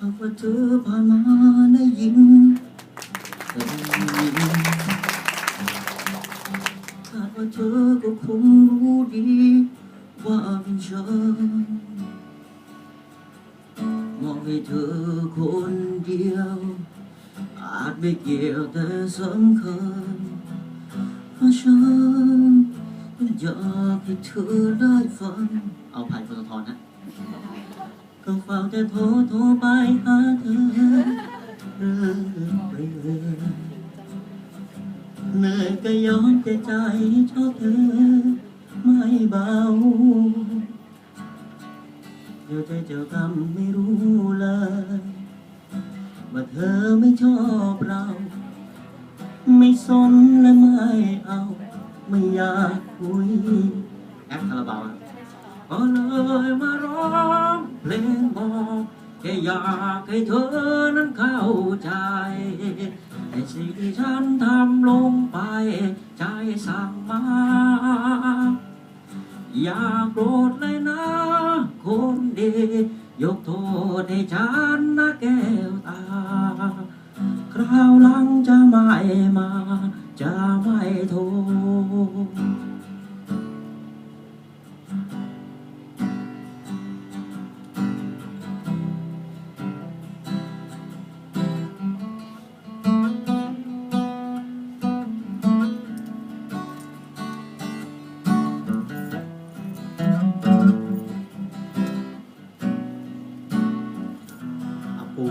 หากว่าเธอผ่านมาได้ยินได้ยินคาดว่าเธอก็คงรู้ดีว่าเป็นฉันมองให้เธอคนเดียว อาจไม่เกี่ยวแต่สำคัญเพราะฉันอยากให้เธอได้ฟังเอาผ่านปตทนะ ก็เฝ้าแต่โทรโทรไปหาเธอเรื่อยๆเหนื่อยก็ยอมแต่ใจชอบเธอ ไม่เบา เดี๋ยวใจเจ้ากรรมไม่รู้เลยว่าเธอไม่ชอบเรา ไม่สนและไม่เอา ไม่อยากคุยแอปคาราบาวอะ ก็เลยมาร้องเพลงบอกแค่อยากให้เธอนั้นเข้าใจในสิ่งที่ฉันทำลงไปใจสั่งมา อย่าโกรธเลยนะ คนดี ยกโทษให้ฉันนะแก้วตา คราวหลังจะไม่มา จะไม่โทษ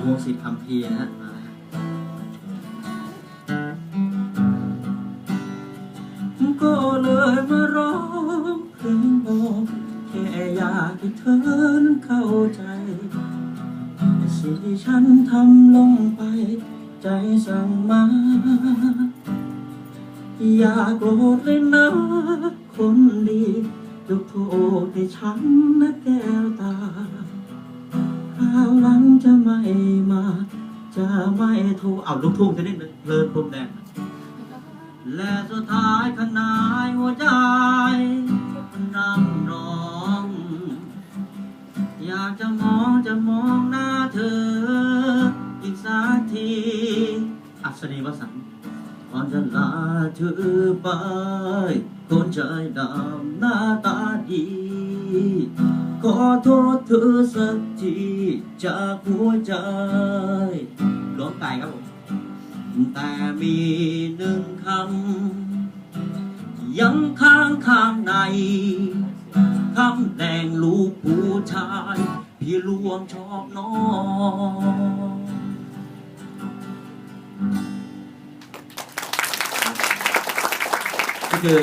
วงศิษย์คำพีร์นะฮะก็เลยมาร้องเพลงบอกแค่อยากให้เธอนั้นเข้าใจสิ่งที่ฉันทำลงไป ใจสั่งมา อย่าโกรธเลยนะ คนดียกโทษให้ฉันนะแก้วตา ไม่มา จะไม่โทรเอาลูกทุ่งจะได้เพลินพรมแดงและสุดท้ายข้างในหัวใจนั่งร้อง อยากจะมองจะมองหน้าเธอ อีกสักที อัศนีวสันต์ก่อนจะลาเธอไปคนใจดำหน้าตาดี ขอโทษเธอสักทีจากหัวใจหลวงไก่ครับผมแต่มีหนึ่งคำยังค้างข้างในคำแดงลูกผู้ชาย พี่ลวงชอบน้องก็คือ